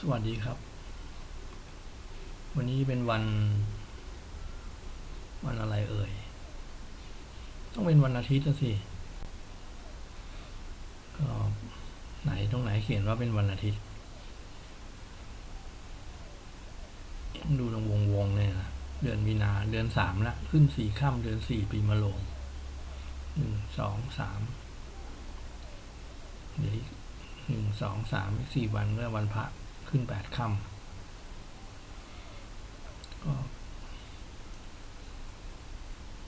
สวัสดีครับ วันนี้เป็นวัน วันอะไรเอ่ย ต้องเป็นวันอาทิตย์นะสิก็ไหนตรงไหนเขียนว่าเป็นวันอาทิตย์ดูตรงวงวงๆเนี่ยนะเดือนมีนาเดือนสามละขึ้นสี่ค่ำเดือนสี่ปีมะโรงหนึ่งสองสามเดี๋ยว หนึ่งสองสามสี่วันก็วันพระขึ้นแปดค่ำก็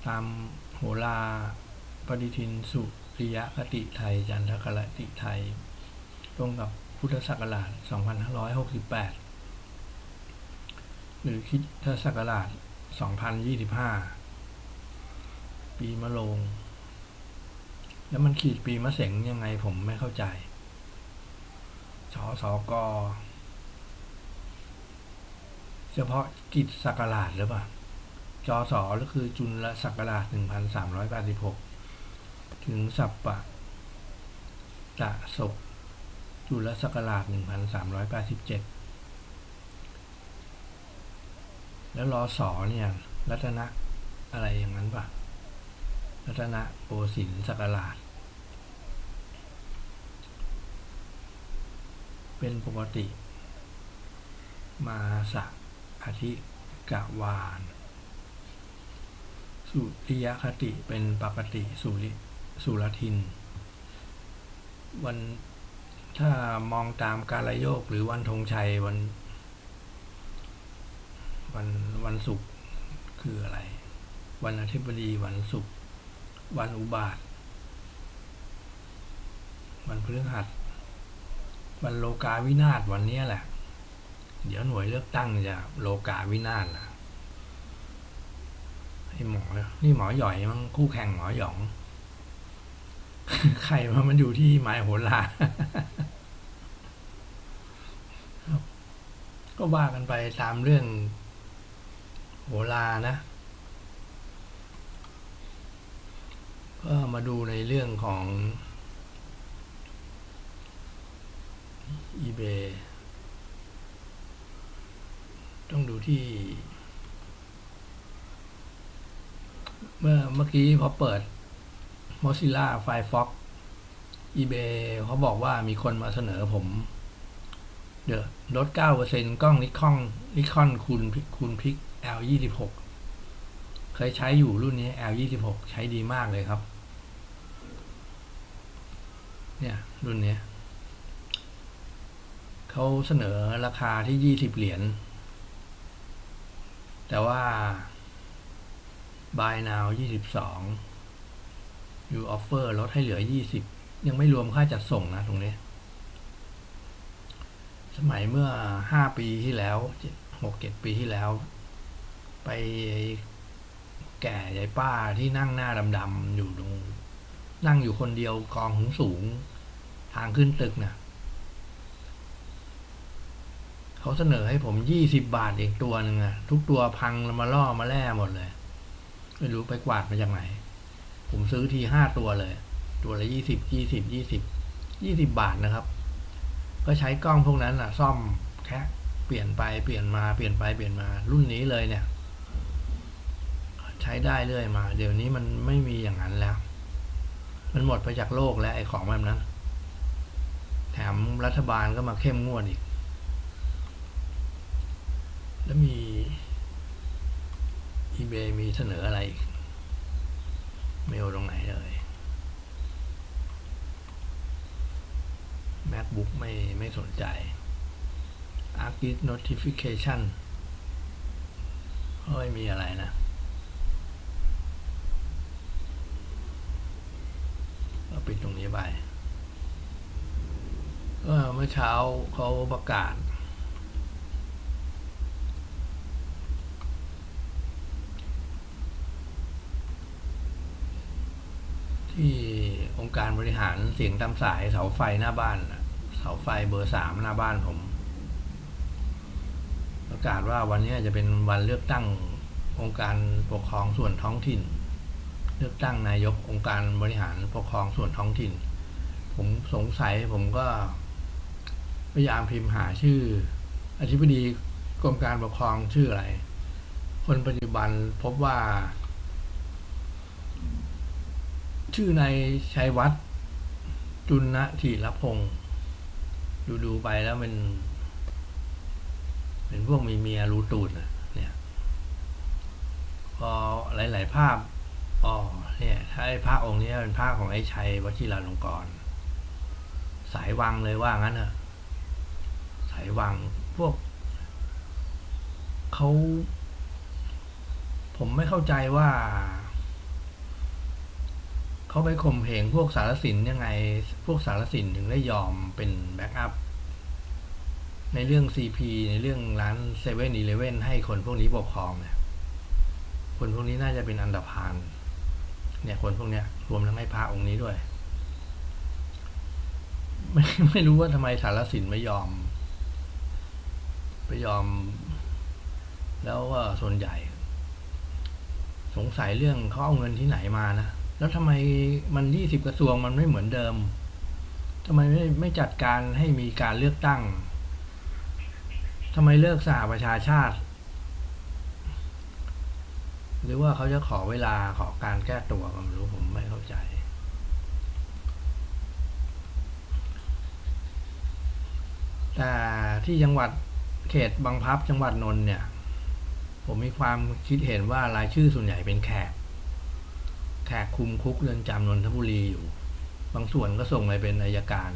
ตามโหราปฏิทินสุริยคติไทย จันทคติไทย ตรงกับพุทธศักราช 2568 หรือคิดทศักราช 2025 ปีมะโรง แล้วมันขีดปีมะเสงยังไงผมไม่เข้าใจ ชอสกเฉพาะกิจศักราชหรือเปล่าจอสอก็คือจุลศักราช1386 ถึงสัปปะตะศกจุลศักราช1387 แล้วรอสอเนี่ย รัตนะอะไรอย่างนั้นป่ะรัตนะโปสินศักราช เป็นปกติ มาสะอาทิกะวานสุริยคติเป็นปกติสุริสุรทิน วันถ้ามองตามกาลโยกหรือวันธงชัยวัน วันวันศุกร์คืออะไร วันอาทิตย์บดีวันศุกร์วันอุบาท วันพฤหัส วันโลกาวินาศวันนี้แหละ เดี๋ยวหน่วยเลือกตั้งจะโลกาวินาศนะไอหมอนี่หมอหย่อยมั้งคู่แข่งหมอหยองใครว่ามันอยู่ที่ไม้โหราก็ว่ากันไปตามเรื่องโหรานะก็มาดูในเรื่องของ eBay ต้องดูที่ เมื่อเมื่อกี้พอเปิด Mozilla Firefox eBay เขาบอกว่ามีคนมาเสนอผม เดี๋ยวลด9%กล้องนิคอนนิคอนคูณคูณพิก L 26เคยใช้อยู่รุ่นนี้ L 26ใช้ดีมากเลยครับ เนี่ย รุ่นนี้ เขาเสนอราคาที่20เหรียญ แต่ว่า buy now 22 you offer ลดให้เหลือ20ยังไม่รวมค่าจัดส่งนะตรงนี้ สมัยเมื่อ5ปีที่แล้ว6-7ปีที่แล้ว ไปแก่ยายป้าที่นั่งหน้าดำๆอยู่ตรงนั่งอยู่คนเดียวกองสูงสูง ทางขึ้นตึกนะ่ะ เขาเสนอให้ผมยี่สิบบาทเอีกตัวหนึ่งอะทุกตัวพังมาล่อมาแล่หมดเลย ไม่รู้ไปกวาดมาจากไหน ผมซื้อทีห้าตัวเลย ตัวละยี่สิบยี่สิบยี่สิบยี่สิบบาทนะครับ ก็ใช้กล้องพวกนั้นอะซ่อมแค่เปลี่ยนไปเปลี่ยนมาเปลี่ยนไปเปลี่ยนมา รุ่นนี้เลยเนี่ย ใช้ได้เรื่อยมา เดี๋ยวนี้มันไม่มีอย่างนั้นแล้ว มันหมดไปจากโลกแล้วไอ้ของแบบนั้น แถมรัฐบาลก็มาเข้มงวดอีก แล้วมี eBay มีเสนออะไรเมลตรงไหนเลย MacBook ไม่ไม่สนใจ Argis Notification เฮ้ยมีอะไรนะเราปิดตรงนี้ไปเมื่อเช้าเขาประกาศ ที่องค์การบริหารเสียงตามสายเสาไฟหน้าบ้านน่ะเสาไฟเบอร์สามหน้าบ้านผม ประกาศว่าวันนี้จะเป็นวันเลือกตั้งองค์การปกครองส่วนท้องถิ่น เลือกตั้งนายกองค์การบริหารปกครองส่วนท้องถิ่น ผมสงสัยผมก็ พยายามพิมพ์หาชื่อ อธิบดีกรมการปกครองชื่ออะไร คนปัจจุบันพบว่า ชื่อนายชัยวัฒน์จุลธีรพงศ์ดูดูๆไปแล้วมัน เป็นพวกมีเมียรู้ตูดนะเนี่ย พอหลาย ๆ ภาพอ๋อเนี่ยถ้าไอ้พระองค์นี้เป็นพระของไอ้ชัยวชิราลงกรณ์สายวังเลยว่างั้นเถอะสายวังพวกเขาผมไม่เข้าใจว่า เขาไปข่มเหงพวกสารสินยังไง พวกสารสินถึงได้ยอมเป็นแบ็กอัพในเรื่อง CP ในเรื่องร้านเซเว่นอีเลเว่นให้คนพวกนี้ปกครองเนี่ยคนพวกนี้น่าจะเป็นอันดับพานเนี่ยคนพวกเนี้ยรวมทั้งไอ้พระองค์นี้ด้วย ไม่ไม่รู้ว่าทำไมสารสินไม่ยอม ไปยอม แล้วก็ส่วนใหญ่ สงสัยเรื่องเขาเอาเงินที่ไหนมานะ แล้วทำไมมันยี่สิบกระทรวงมันไม่เหมือนเดิมทำไมไม่ไม่จัดการให้มีการเลือกตั้งทำไมเลิกสหประชาชาติ หรือว่าเขาจะขอเวลาขอการแก้ตัวก็ไม่รู้ผมไม่เข้าใจแต่ที่จังหวัดเขตบางพับจังหวัดนนท์เนี่ย ผมมีความคิดเห็นว่ารายชื่อส่วนใหญ่เป็นแขก แขกคุมคุกเรือนจำนนทบุรีอยู่ บางส่วนก็ส่งไปเป็นอายการ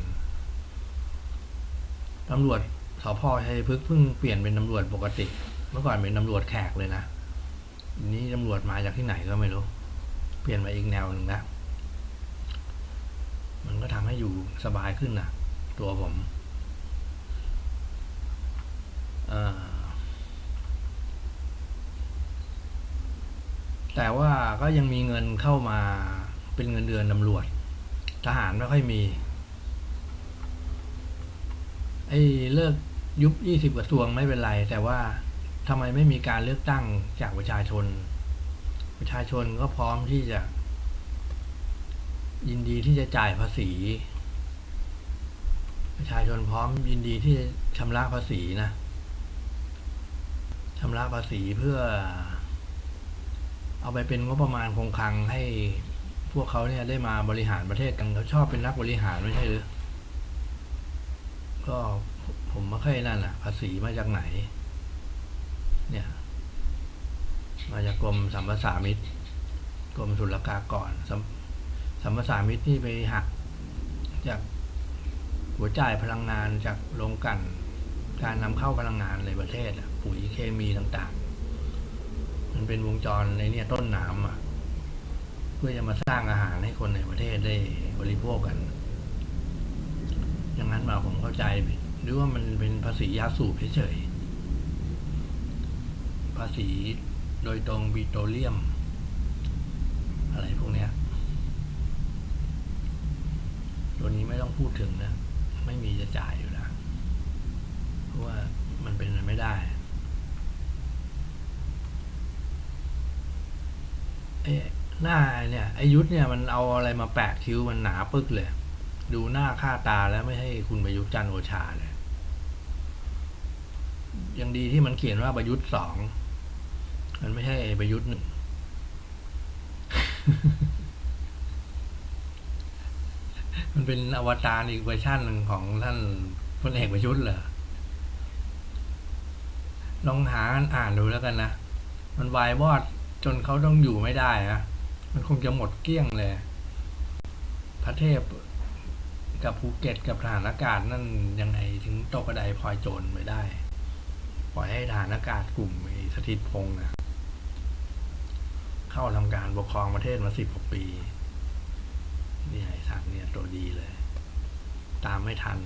ตำรวจสพชัยพฤกษ์เพิ่งเปลี่ยนเป็นตำรวจปกติ เมื่อก่อนเป็นตำรวจแขกเลยนะนี้ตำรวจมาจากที่ไหนก็ไม่รู้ เปลี่ยนมาอีกแนวหนึ่งนะมันก็ทำให้อยู่สบายขึ้นนะตัวผมอ่อ แต่ว่าก็ยังมีเงินเข้ามาเป็นเงินเดือนตำรวจ ทหารไม่ค่อยมีไอ้เลิกยุบยี่สิบกระทรวงไม่เป็นไร แต่ว่าทำไมไม่มีการเลือกตั้งจากประชาชน ประชาชนก็พร้อมที่จะ ยินดีที่จะจ่ายภาษี ประชาชนพร้อมยินดีที่จะชำระภาษีนะชำระภาษีเพื่อ เอาไปเป็นงบประมาณคงคลังให้พวกเขาเนี่ยได้มาบริหารประเทศกันเขาชอบเป็นนักบริหารไม่ใช่หรือ ก็ผมไม่ค่อยนั่นอะภาษีมาจากไหน เนี่ย มาจากกรมสัมปทามิตรกรมศุลกากรสัมสัมปทานมิตรนี่ไปหัก จากหัวจ่ายพลังงานจากโรงกลั่นการนำเข้าพลังงานในประเทศปุ๋ยเคมีต่าง มันเป็นวงจรในเนี่ยต้นน้ำอะ เพื่อจะมาสร้างอาหารให้คนในประเทศได้บริโภคกัน อย่างนั้นมาผมเข้าใจหรือว่ามันเป็นภาษียาสูบเฉยๆภาษีโดยตรงบิโตรเลียม อะไรพวกเนี้ย ตัวนี้ไม่ต้องพูดถึงนะ ไม่มีจะจ่ายอยู่แล้วเพราะว่ามันเป็นไปไม่ได้ ไอ้ หน้าเนี่ยไอยุทธเนี่ยมันเอาอะไรมาแปะคิ้วมันหนาปึกเลย ดูหน้าค่าตาแล้วไม่ให้คุณประยุทธ์จันโอชาเลยยังดีที่มันเขียนว่าประยุทธ์สองมันไม่ใช่ประยุทธ์หนึ่งมันเป็นอวตารอีกเวอร์ชันหนึ่งของท่านพลเอกประยุทธ์เหรอลองหาอ่านดูแล้วกันนะ มันวายวอด จนเขาต้องอยู่ไม่ได้นะมันคงจะหมดเกลี้ยงเลย พระเทพกับภูเก็ตกับฐานอากาศนั่นยังไงถึงตกกระไดพลอยโจรไม่ได้ ปล่อยให้ฐานอากาศกลุ่มไอ้สถิตพงษ์นะเข้าทำการปกครองประเทศมาสิบกว่าปีนี่ไอ้สัตว์เนี่ยตัวดีเลย ตามไม่ทัน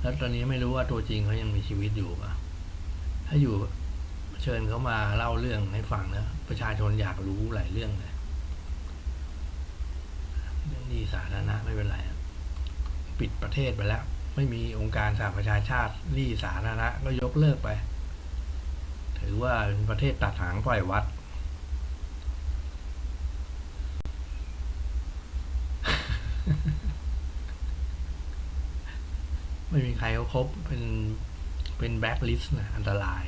แล้วตอนนี้ไม่รู้ว่าตัวจริงเขายังมีชีวิตอยู่ปะถ้าอยู่ เชิญเขามาเล่าเรื่องให้ฟังนะประชาชนอยากรู้หลายเรื่องเลยเรื่องนี้สาธารณะไม่เป็นไรปิดประเทศไปแล้ว ไม่มีองค์การสหประชาชาติหนี้สาธารณะก็ยกเลิกไป ถือว่าเป็นประเทศตัดหางปล่อยวัดไม่มีใครเขาครบเป็นเป็นแบ็คลิสต์นะอันตราย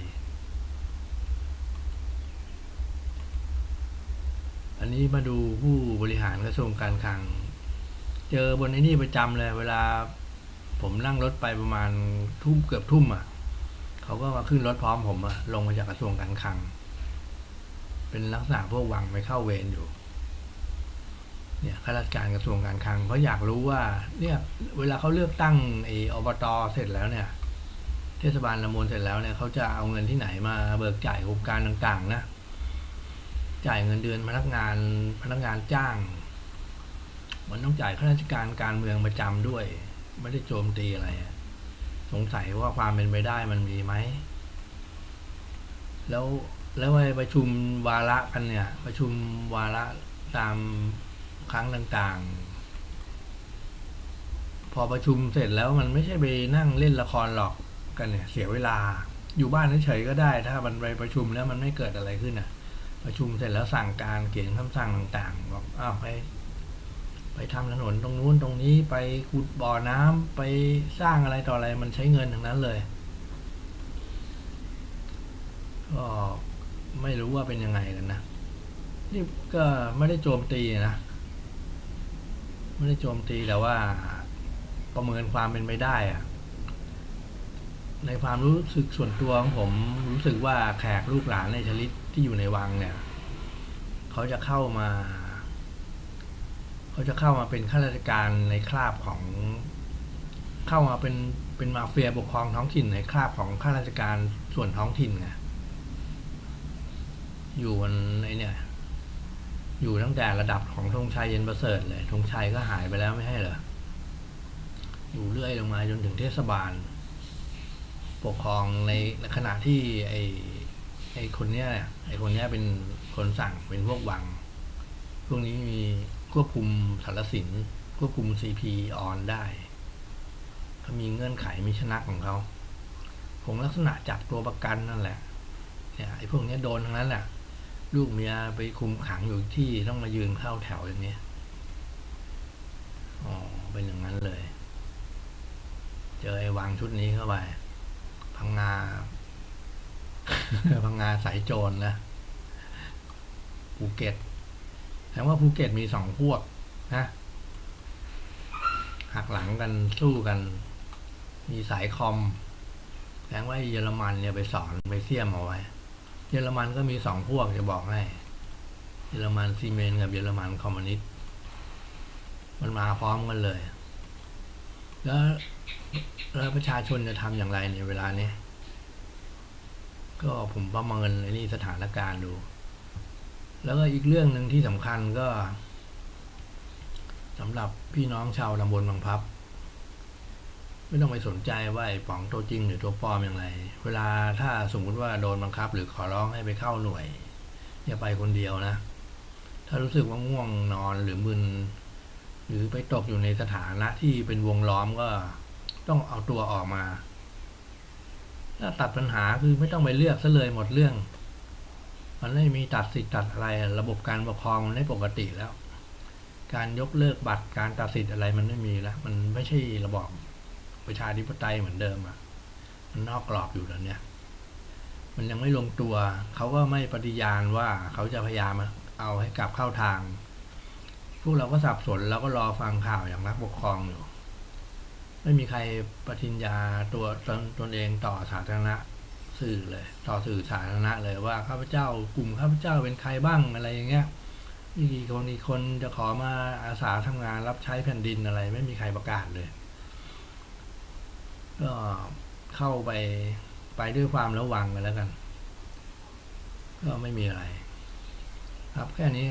นี้มาดูผู้บริหารกระทรวงการคลัง เจอบนไอ้นี่ประจำเลย เวลาผมนั่งรถไปประมาณทุ่มเกือบทุ่มอะเขาก็มาขึ้นรถพร้อมผมอะลงมาจากกระทรวงการคลัง เป็นลักษณะพวกวังไปเข้าเวรอยู่ เนี่ยข้าราชการกระทรวงการคลังเขาอยากรู้ว่า เนี่ย เวลาเขาเลือกตั้งไอ้อบตเสร็จแล้วเนี่ย เทศบาลละมนเสร็จแล้วเนี่ยเขาจะเอาเงินที่ไหนมาเบิกจ่ายโครงการต่าง ๆ นะ จ่ายเงินเดือนพนักงานพนักงานจ้าง มันต้องจ่ายข้าราชการการเมืองประจำด้วย ไม่ได้โจมตีอะไร สงสัยว่าความเป็นไปได้มันมีไหม แล้วแล้วไปประชุมวาระกันเนี่ย ประชุมวาระตามครั้งต่างๆ พอประชุมเสร็จแล้วมันไม่ใช่ไปนั่งเล่นละครหรอกกันเนี่ย เสียเวลา อยู่บ้านเฉยๆก็ได้ ถ้ามันไปประชุมแล้วมันไม่เกิดอะไรขึ้นอะ ประชุมเสร็จแล้วสั่งการเขียนคำสั่งต่างๆบอกอ้าวไปไปทำถนนตรงนู้นตรงนี้ไปขุดบ่อน้ำไปสร้างอะไรต่ออะไรมันใช้เงินทั้งนั้นเลย ก็ไม่รู้ว่าเป็นยังไงกันนะนี่ก็ไม่ได้โจมตีนะไม่ได้โจมตีแต่ว่าประเมินความเป็นไปได้อะในความรู้สึกส่วนตัวของผมรู้สึกว่าแขกลูกหลานในชลิต ที่อยู่ในวังเนี่ยเขาจะเข้ามา เขาจะเข้ามาเป็นข้าราชการในคราบของ เข้ามาเป็นเป็นมาเฟียปกครองท้องถิ่นในคราบของข้าราชการส่วนท้องถิ่นไงอยู่บนไอเนี่ยอยู่ตั้งแต่ระดับของธงชัยเย็นประเสริฐเลยธงชัยก็หายไปแล้วไม่ใช่เหรออยู่เรื่อยลงมาจนถึงเทศบาล ปกครองในขณะที่ไอ ไอคนเนี้ยไอคนเนี้ยเป็นคนสั่งเป็นพวกวัง พวกนี้มีควบคุมสารสินควบคุมซีพีออนได้เขามีเงื่อนไขมีชนะของเขาคงลักษณะจับตัวประกันนั่นแหละ เนี่ยไอ้พวกเนี้ยโดนทั้งนั้นแหละลูกเมียไปคุมขังอยู่ที่ต้องมายืนเข้าแถวอย่างนี้อ๋อเป็นอย่างนั้นเลย เจอไอ้วางชุดนี้เข้าไปพังงา พังงาสายโจรนะภูเก็ตแสดงว่าภูเก็ตมีสองพวกนะหักหลังกันสู้กัน มีสายคอมแสดงว่าเยอรมันเนี่ยไปสอนไปเสี่ยมเอาไว้ เยอรมันก็มีสองพวกจะบอกให้เยอรมันซีเมนกับเยอรมันคอมมิวนิสต์มันมาพร้อมกันเลย แล้วแล้วประชาชนจะทำอย่างไรในเวลานี้ ก็ผมประเมินไอ้นี่สถานการณ์ดู แล้วก็อีกเรื่องหนึ่งที่สำคัญก็สำหรับพี่น้องชาวตำบลบางพับ ไม่ต้องไปสนใจว่าไอ้ป๋องตัวจริงหรือตัวปลอมอย่างไร เวลาถ้าสมมุติว่าโดนบังคับ หรือขอร้องให้ไปเข้าหน่วยอย่าไปคนเดียวนะ ถ้ารู้สึกว่าง่วงนอนหรือมึนหรือไปตกอยู่ในสถานะที่เป็นวงล้อมก็ต้องเอาตัวออกมา ตัดปัญหาคือไม่ต้องไปเลือกซะเลยหมดเรื่อง มันไม่มีตัดสิทธิ์ตัดอะไร ระบบการปกครองมันไม่ปกติแล้ว การยกเลิกบัตรการตัดสิทธิ์อะไรมันไม่มีแล้ว มันไม่ใช่ระบอบประชาธิปไตยเหมือนเดิมอะมันนอกกรอบอยู่แล้วเนี่ย มันยังไม่ลงตัว เขาก็ไม่ปฏิญาณว่าเขาจะพยายามเอาให้กลับเข้าทาง พวกเราก็สับสนแล้วก็รอฟังข่าวอย่างนักปกครองอยู่ ไม่มีใครปฏิญญาตัวตนตนเองต่อสาธารณะสื่อเลย ต่อสื่อสาธารณะเลยว่าข้าพเจ้ากลุ่มข้าพเจ้าเป็นใครบ้างอะไรอย่างเงี้ยมีกี่คนกี่คนจะขอมาอาสาทำงานรับใช้แผ่นดินอะไร ไม่มีใครประกาศเลยก็เข้าไปไปด้วยความระวังกันแล้วกัน ก็ไม่มีอะไร ครับแค่นี้